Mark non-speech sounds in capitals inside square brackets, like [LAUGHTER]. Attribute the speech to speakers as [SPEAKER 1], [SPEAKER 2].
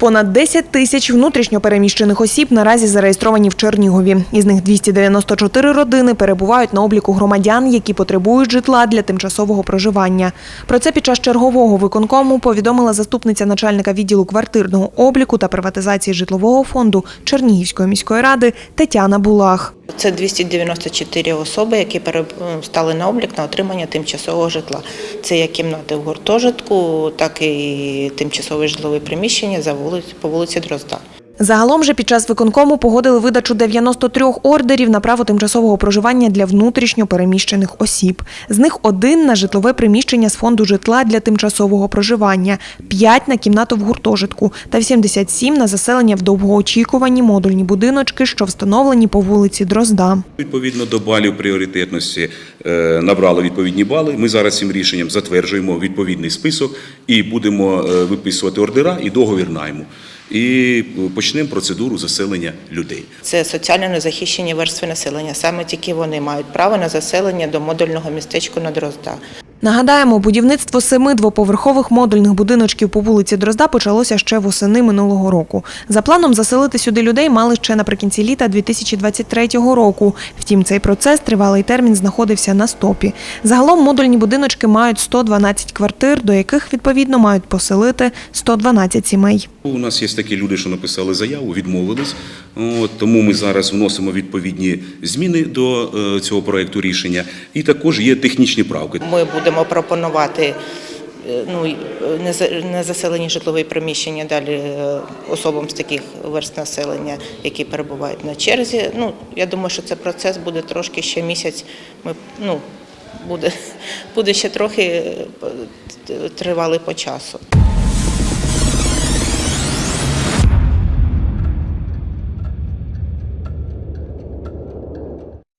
[SPEAKER 1] Понад 10 тисяч внутрішньо переміщених осіб наразі зареєстровані в Чернігові. Із них 294 родини перебувають на обліку громадян, які потребують житла для тимчасового проживання. Про це під час чергового виконкому повідомила заступниця начальника відділу квартирного обліку та приватизації житлового фонду Чернігівської міської ради Тетяна Булах.
[SPEAKER 2] Це 294 особи, які стали на облік на отримання тимчасового житла. Це як кімнати в гуртожитку, так і тимчасове житлове приміщення за вулиць по вулиці Дрозда.
[SPEAKER 1] Загалом же під час виконкому погодили видачу 93 ордерів на право тимчасового проживання для внутрішньо переміщених осіб. З них один на житлове приміщення з фонду житла для тимчасового проживання, 5 на кімнату в гуртожитку та 87 на заселення в довгоочікувані модульні будиночки, що встановлені по вулиці Дрозда.
[SPEAKER 3] Відповідно до балів пріоритетності е, набрали відповідні бали. Ми зараз цим рішенням затверджуємо відповідний список і будемо е, виписувати ордера і договір найму. І почнемо процедуру заселення людей.
[SPEAKER 2] Це соціально незахищені верстви населення. Саме тільки вони мають право на заселення до модульного містечку на Дрозда.
[SPEAKER 1] Нагадаємо, будівництво семи двоповерхових модульних будиночків по вулиці Дрозда почалося ще восени минулого року. За планом заселити сюди людей мали ще наприкінці літа 2023 року. Втім, цей процес тривалий термін знаходився на стопі. Загалом модульні будиночки мають 112 квартир, до яких відповідно мають поселити 112 сімей.
[SPEAKER 3] У нас є такі люди, що написали заяву, відмовились. От, тому ми зараз вносимо відповідні зміни до е, цього проекту рішення. І також є технічні правки.
[SPEAKER 2] Ми будемо пропонувати е, ну, незаселені житлові приміщення далі е, особам з таких верст населення, які перебувають на черзі. Ну, я думаю, що цей процес буде трошки ще місяць. Ми, ну, буде, [LAUGHS] буде ще трохи е, тривалий по часу.